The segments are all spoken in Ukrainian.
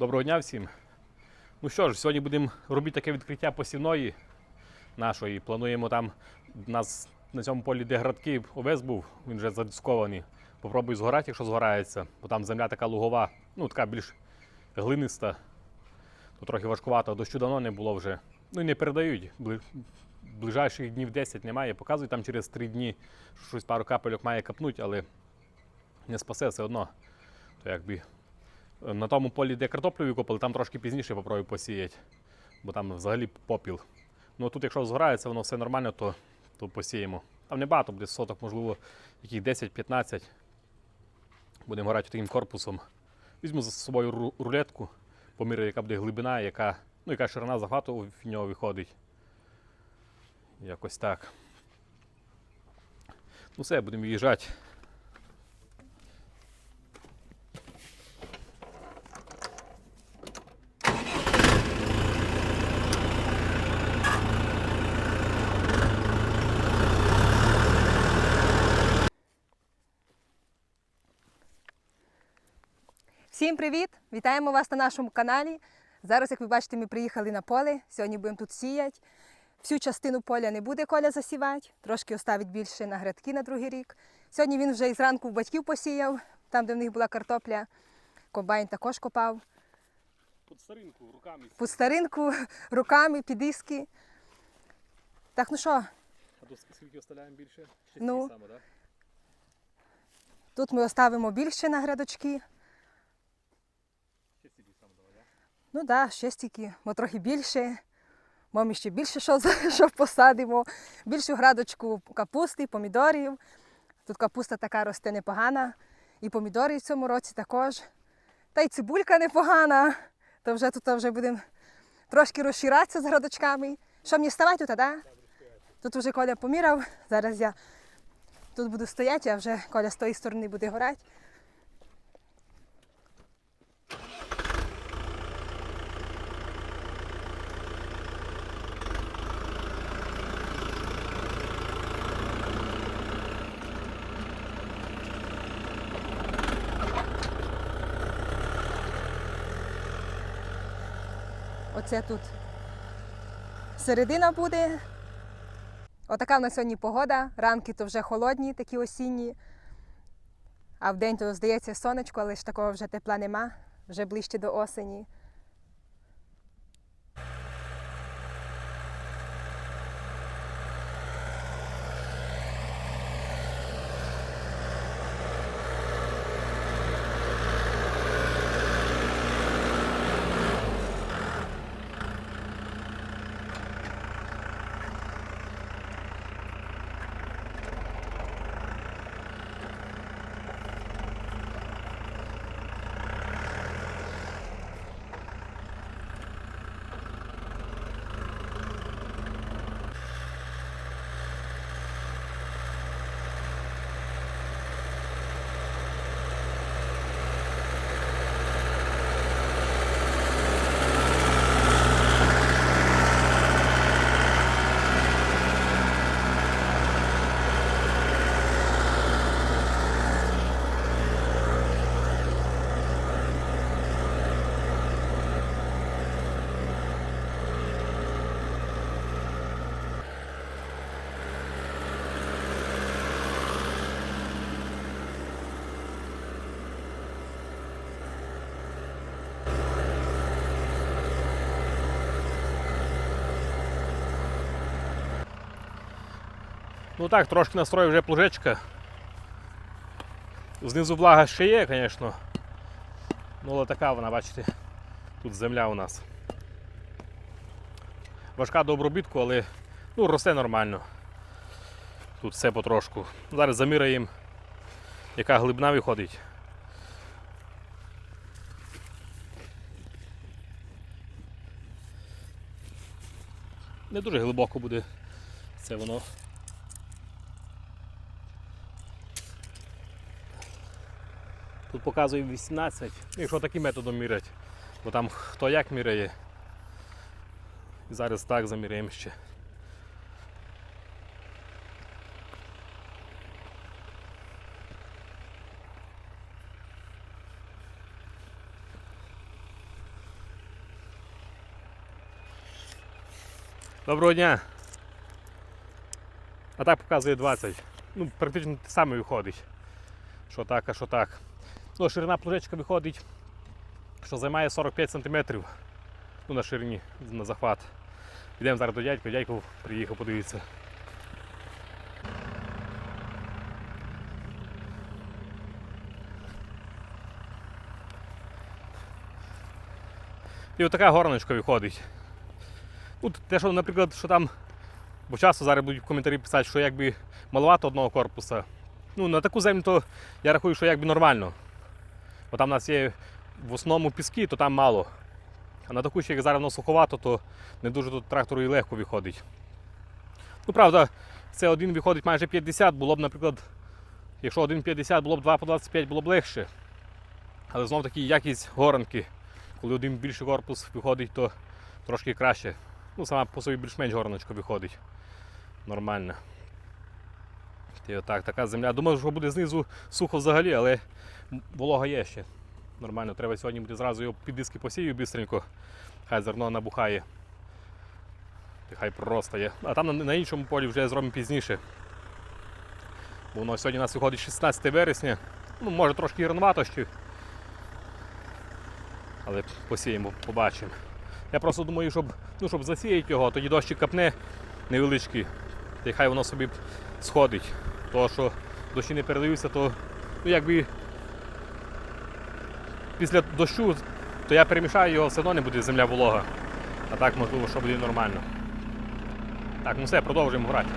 Доброго дня всім. Ну що ж, сьогодні будемо робити таке відкриття посівної нашої. Плануємо там нас на цьому полі, де градки овес був, він вже задискований. Попробую згорати, якщо згорається, бо там земля така лугова, ну така більш глиниста. То трохи важкувато, дощу давно не було вже. Ну і не передають. Ближайших днів 10 немає. Показують там через 3 дні, що щось пару капельок має капнути, але не спасе все одно. То якби на тому полі, де картоплю викопали, там трошки пізніше попробую посіяти, бо там взагалі попіл. Ну тут, якщо згорається, воно все нормально, то, то посіємо. Там небагато буде соток, можливо, яких 10-15. Будемо горати таким корпусом. Візьму за собою ру- рулетку, поміряю, яка буде глибина, яка, ну, яка ширина захвату в нього виходить. Якось так. Ну все, будемо в'їжджати. Всім привіт! Вітаємо вас на нашому каналі. Зараз, як ви бачите, ми приїхали на поле. Сьогодні будемо тут сіяти. Всю частину поля не буде коля засівати, трошки оставить більше на грядки на другий рік. Сьогодні він вже із ранку в батьків посіяв, там, де в них була картопля. Комбайн також копав. Під старинку руками. По старинку, руками, підиски. Так, ну що, А то скільки оставляємо більше? Ще Ну. саме, так? тут ми оставимо більше на грядочки. Ще стільки саме давай, так? Ну так, да, ще стільки, мо трохи більше. Мамі ще більше що, що посадимо. Більшу градочку капусти, помідорів. Тут капуста така росте непогана. І помідори в цьому році також. Та й цибулька непогана. То вже тут вже будемо трошки розширатися з градочками. Що мені ставати тут, так? Тут вже Коля поміряв. Зараз я тут буду стояти, а вже Коля з тої сторони буде горати. Оце тут середина буде. Отака в нас сьогодні погода. Ранки то вже холодні, такі осінні. А вдень то здається сонечко, але ж такого вже тепла нема, вже ближче до осені. Ну так, трошки настрою вже плужечка. Знизу влага ще є, звісно. Ну, але така вона, бачите, тут земля у нас. Важка до обробітку, але ну, росте нормально. Тут все потрошку. Зараз заміряємо, яка глибина виходить. Не дуже глибоко буде це воно. Тут показує 18. і що таким методом мірять, бо там хто як міряє. І зараз так заміряємо ще. Доброго дня! А так показує 20. Ну, практично те саме виходить. Що так, а що так. Ну, ширина плужечка виходить, що займає 45 см. Ну, на ширині на захват. Йдемо зараз до дядька, дядько приїхав, подивитися. І отака горночка виходить. Ну, те, що, наприклад, що там, бо часто зараз будуть в коментарі писати, що якби маловато одного корпуса. Ну, на таку землю то я рахую, що якби нормально. Бо там у нас є в основному піски, то там мало. А на таку ще як зараз воно суховато, то не дуже тут трактору і легко виходить. Ну, правда, це один виходить майже 50, було б, наприклад, якщо 1,50 було б 2 по 25 було б легше. Але знов таки якість горанки, коли один більший корпус виходить, то трошки краще. Ну, сама по собі більш-менш гороночка виходить. Нормально. І отак, така земля. Думаю, що буде знизу сухо взагалі, але волога є ще. Нормально, треба сьогодні буде зразу його під диски посію бистренько. Хай зерно набухає. Хай проростає. А там на, іншому полі вже зробимо пізніше. Бо воно сьогодні у нас виходить 16 вересня. Ну, може трошки рановато ще. Але посіємо, побачимо. Я просто думаю, щоб, ну, щоб засіяти його, тоді дощик капне невеличкий. Та й хай воно собі сходить. Тому що дощі не передаються, то ну, якби після дощу, то я перемішаю його, все одно не буде земля волога. А так можливо, що буде нормально. Так, ну все, продовжуємо грати.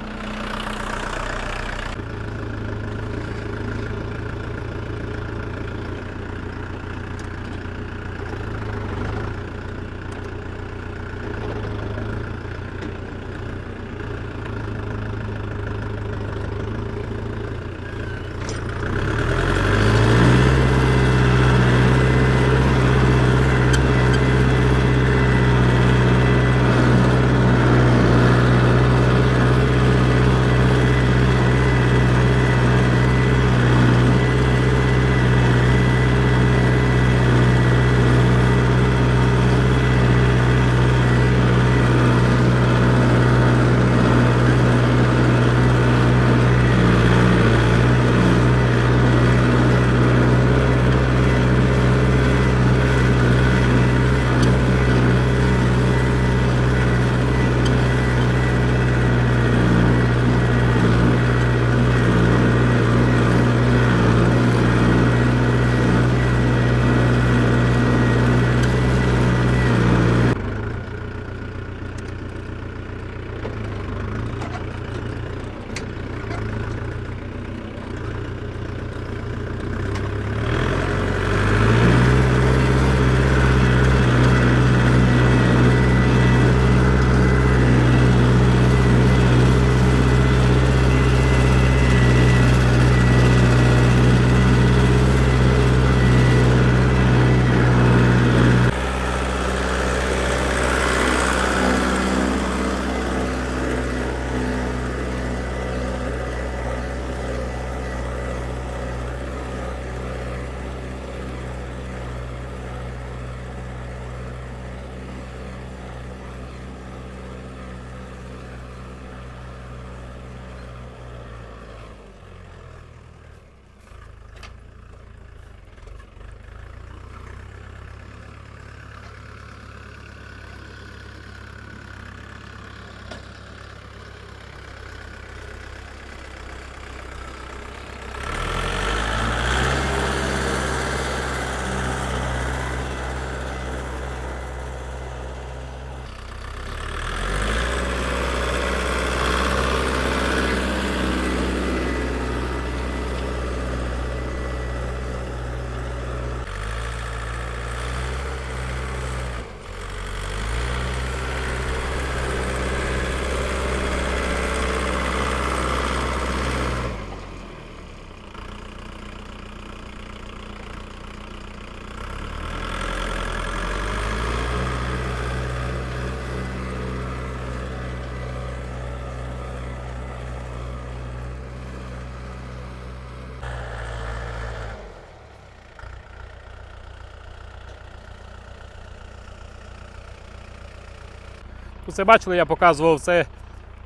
Це бачили, я показував це.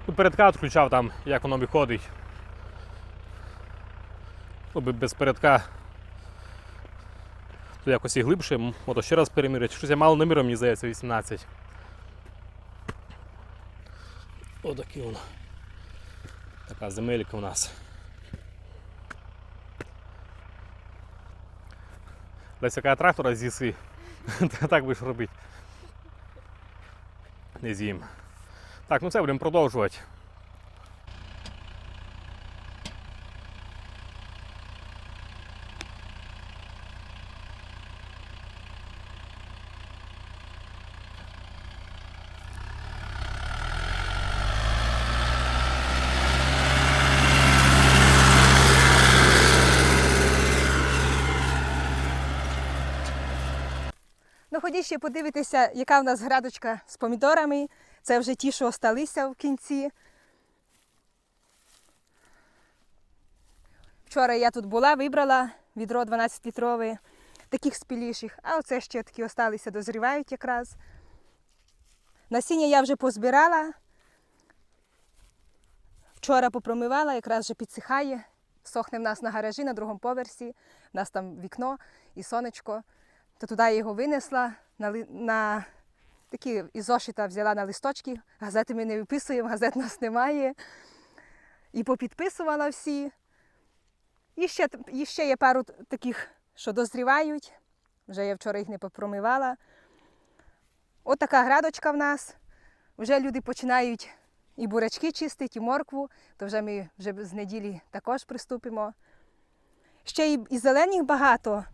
Ну, передка відключав там, як воно виходить. Ну, без передка. То якось і глибше, ото ще раз переміряти. Щось я мало наміром, мені здається, 18. Отакі воно. Така земелька у нас. Десь яка трактора з'їси. так будеш робити. Не з'їм. Так, ну це будемо продовжувати. Ну, ходіть ще подивитися, яка в нас градочка з помідорами. Це вже ті, що осталися в кінці. Вчора я тут була, вибрала відро 12-літрове, таких спіліших, а оце ще такі осталися, дозрівають якраз. Насіння я вже позбирала. Вчора попромивала, якраз вже підсихає. Сохне в нас на гаражі на другому поверсі. У нас там вікно і сонечко. То туди я його винесла на, на такі із зошита взяла на листочки. Газети ми не виписуємо, газет нас немає. І попідписувала всі. І ще, і ще є пару таких, що дозрівають. Вже я вчора їх не попромивала. От така градочка в нас. Вже люди починають і бурячки чистити, і моркву, то вже ми вже з неділі також приступимо. Ще і, і зелених багато.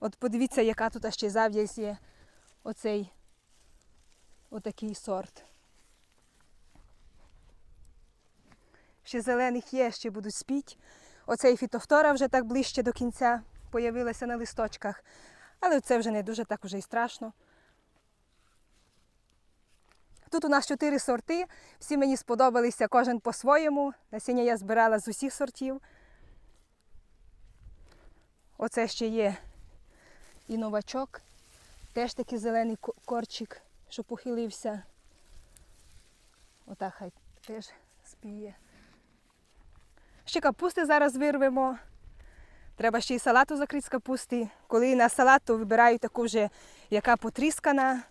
От подивіться, яка тут ще зав'язь є оцей отакий сорт. Ще зелених є, ще будуть спіть. Оцей фітофтора вже так ближче до кінця появилася на листочках. Але це вже не дуже так уже і страшно. Тут у нас чотири сорти. Всі мені сподобалися кожен по-своєму. Насіння я збирала з усіх сортів. Оце ще є і новачок. Теж такий зелений корчик, що похилився. Отак хай теж спіє. Ще капусти зараз вирвемо. Треба ще й салату закрити з капусти. Коли на салат, то вибираю таку вже, яка потріскана.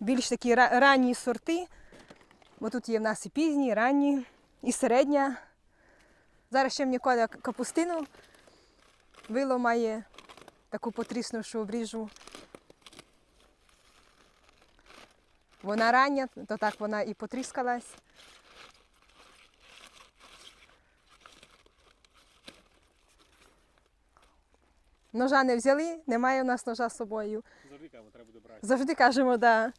Більш такі ранні сорти. Бо тут є в нас і пізні, і ранні, і середня. Зараз ще мені коля капустину виломає, таку потріснувшу обріжу. Вона рання, то так вона і потріскалась. Ножа не взяли, немає у нас ножа з собою. Завжди треба буде брати. Завжди кажемо, да.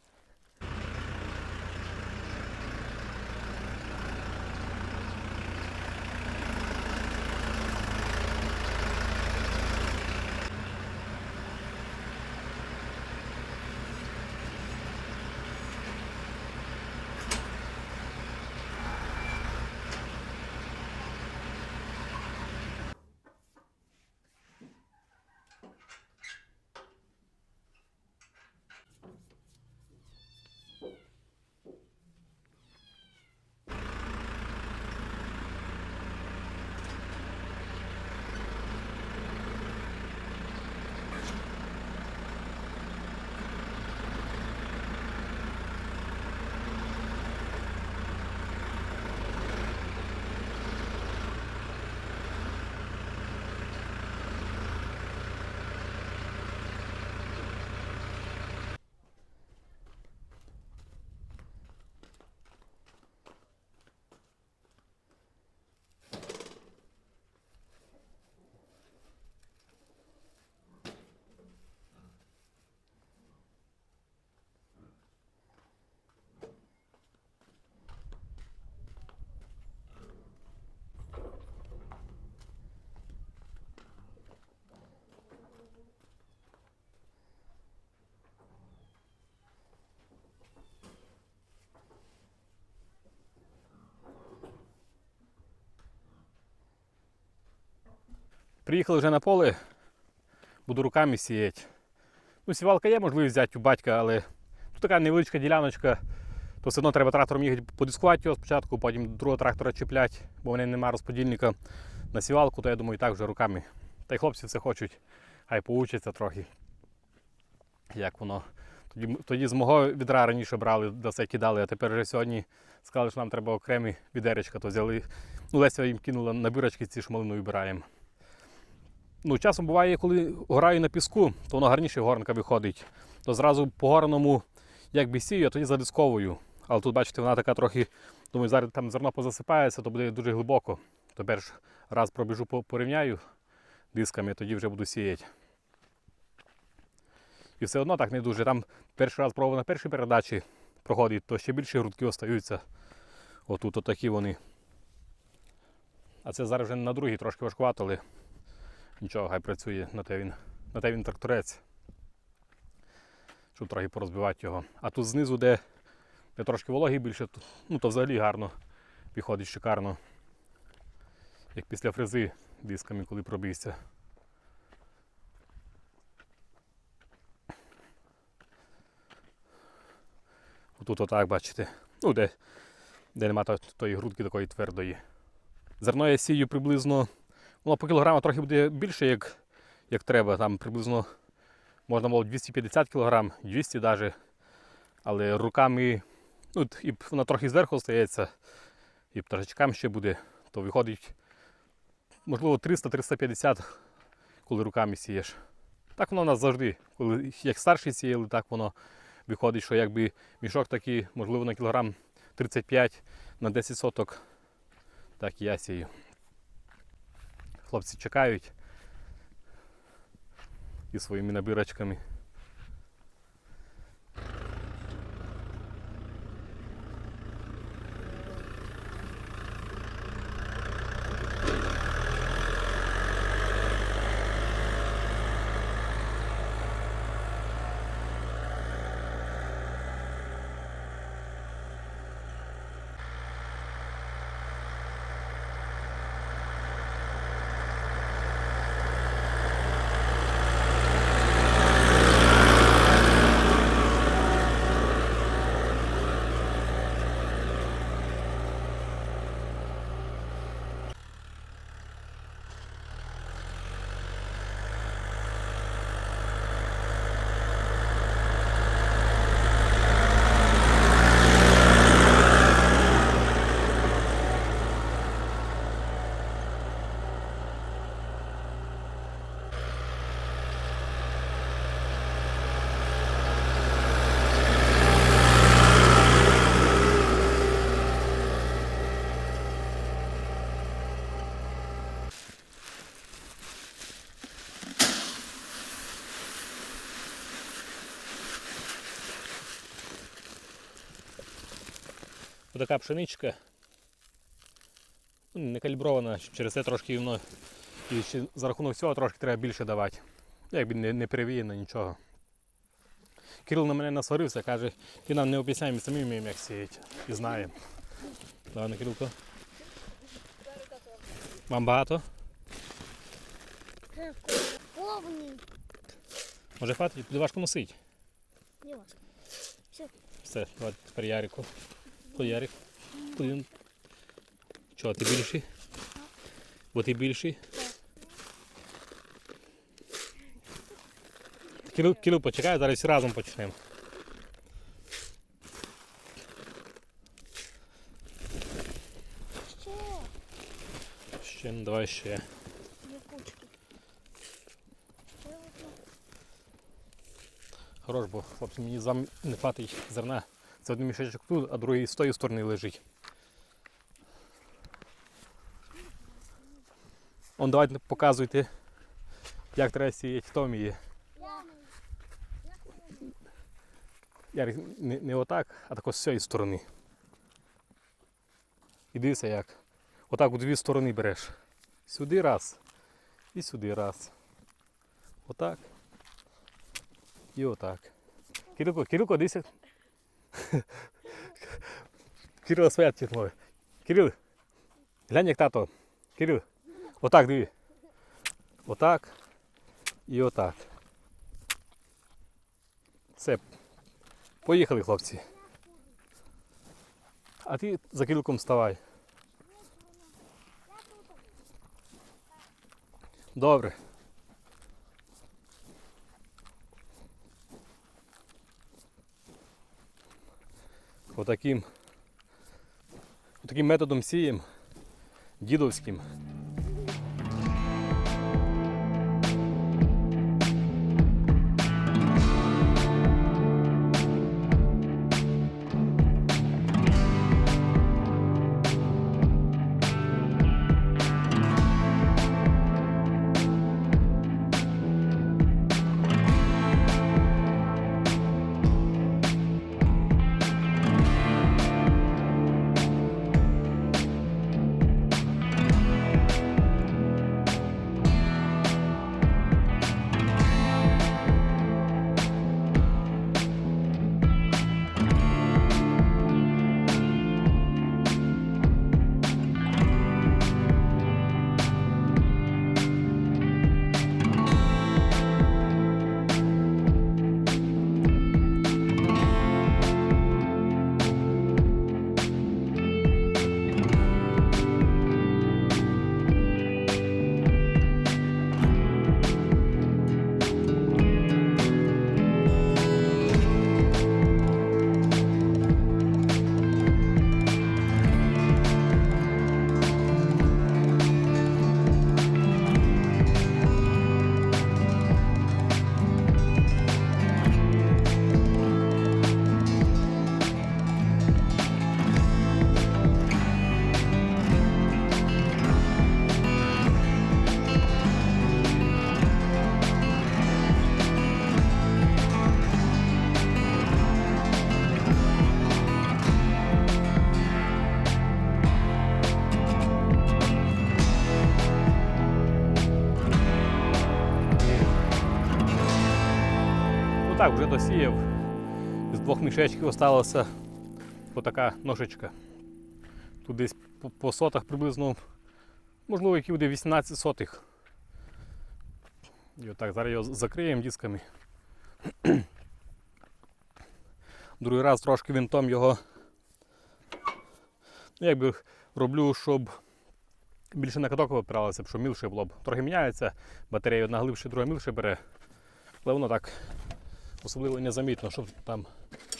Приїхали вже на поле, буду руками сіяти. Ну, сівалка є можливість взяти у батька, але Тут така невеличка діляночка, то все одно треба трактором їхати подискувати його спочатку, потім другого трактора чіплять, бо в мене немає розподільника на сівалку, то я думаю, і так вже руками. Та й хлопці все хочуть, хай поучаться трохи. Як воно. Тоді, тоді з мого відра раніше брали, да все кидали, а тепер вже сьогодні сказали, що нам треба окремі відеречка, то взяли. Ну, Леся їм кинула на бірочки, ці шмалину вибираємо. Ну, часом буває, коли граю на піску, то воно гарніше горнка виходить. То зразу по горному якби сію, а тоді задисковую. Але тут, бачите, вона така трохи, думаю, зараз там зерно позасипається, то буде дуже глибоко. То перш раз пробіжу, порівняю дисками, тоді вже буду сіяти. І все одно так не дуже. Там перший раз пробував на першій передачі проходить, то ще більше грудки остаються. Отут отакі вони. А це зараз вже на другій трошки важкувато, але нічого, хай працює на те він, на те він тракторець. Щоб трохи порозбивати його. А тут знизу, де, де трошки вологі більше, то, ну то взагалі гарно виходить шикарно. Як після фрези дисками, коли пробився. Тут отак бачите. Ну, де, де нема тої грудки такої твердої. Зерно я сію приблизно, воно по кілограму трохи буде більше, як, як треба. Там приблизно можна було 250 кг, 200 навіть. Але руками, ну, і воно трохи зверху стається, і пташечкам ще буде, то виходить, можливо, 300-350, коли руками сієш. Так воно у нас завжди. Коли як старші сіяли, так воно виходить, що якби мішок такий, можливо, на кілограм 35 на 10 соток. Так і я сію. Хлопці чекають і своїми набірочками. Отака пшеничка. Ну, Не калібрована, через це трошки воно і ще за рахунок цього трошки треба більше давати. Якби не, не перевіяно нічого. Кирил на мене насварився, каже, ти нам не обіцяй, ми самі вміємо як сіяти. І знаємо. Давай на Кирилко. Вам багато? Повний. Може хватить? Буде важко носити. Не важко. Все, давай тепер Ярику. Ходи, Ярик. Ходи. Чого, ти більший? Бо ти більший? Кирил, Кирил почекай, зараз разом почнемо. Ще Ще, ну, давай ще. Хорош, бо хлопці мені зам не хватить зерна. Це один мішечок тут, а другий з тої сторони лежить. Он давайте показуйте, як треба сіяти. Я Ярик, не, не отак, а тако з цієї сторони. І дивися як. Отак у дві сторони береш. Сюди раз. І сюди раз. Отак. І отак. Кирилко, Кирилко, дивися. Кирило своя тітмове. Кирил, глянь як тато. Кирил, отак диви. Отак. І отак. Все, Поїхали, хлопці. А ти за кілком вставай. Добре. Отаким, отаким методом сієм, дідовським. Вже досіяв. З двох мішечків залишилася отака ножичка. Тут десь по, сотах приблизно, можливо, які буде 18 сотих. І отак, зараз його закриємо дисками. Другий раз трошки винтом його ну, якби роблю, щоб більше на каток опиралося, щоб мілше було б. Трохи міняється, батарея одна глибше, друга мілше бере. Але воно так особливо незамітно, що там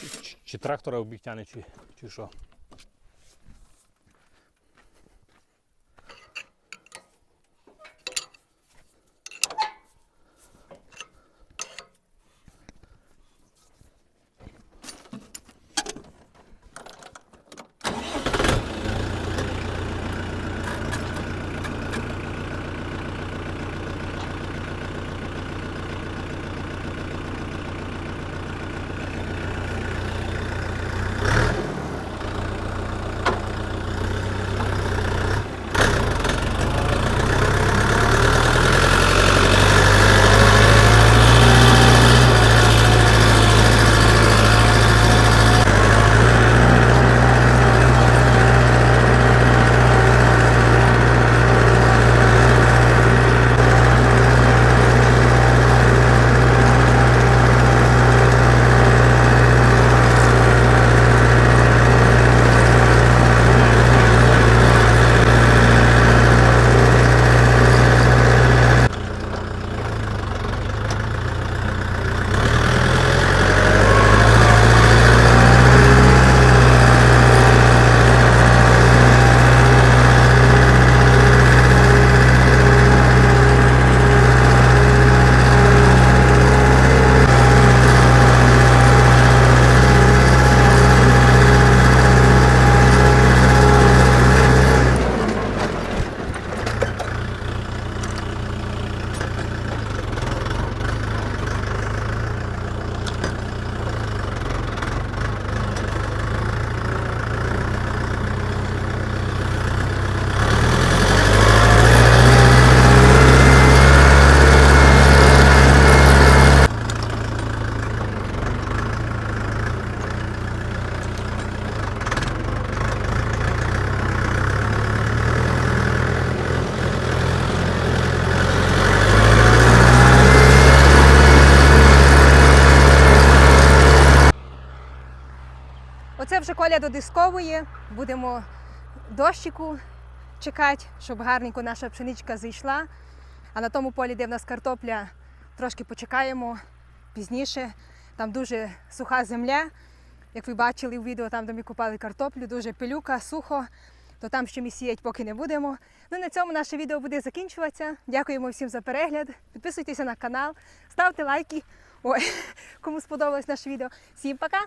чи, чи, чи трактора обігтяне, чи, чи що. Вже коля додисковує. Будемо дощику чекати, щоб гарненько наша пшеничка зійшла. А на тому полі, де в нас картопля, трошки почекаємо пізніше. Там дуже суха земля. Як ви бачили в відео, там де ми купали картоплю, дуже пилюка, сухо, то там ще ми сіять поки не будемо. Ну на цьому наше відео буде закінчуватися. Дякуємо всім за перегляд. Підписуйтеся на канал, ставте лайки. Ой, кому сподобалось наше відео. Всім пока!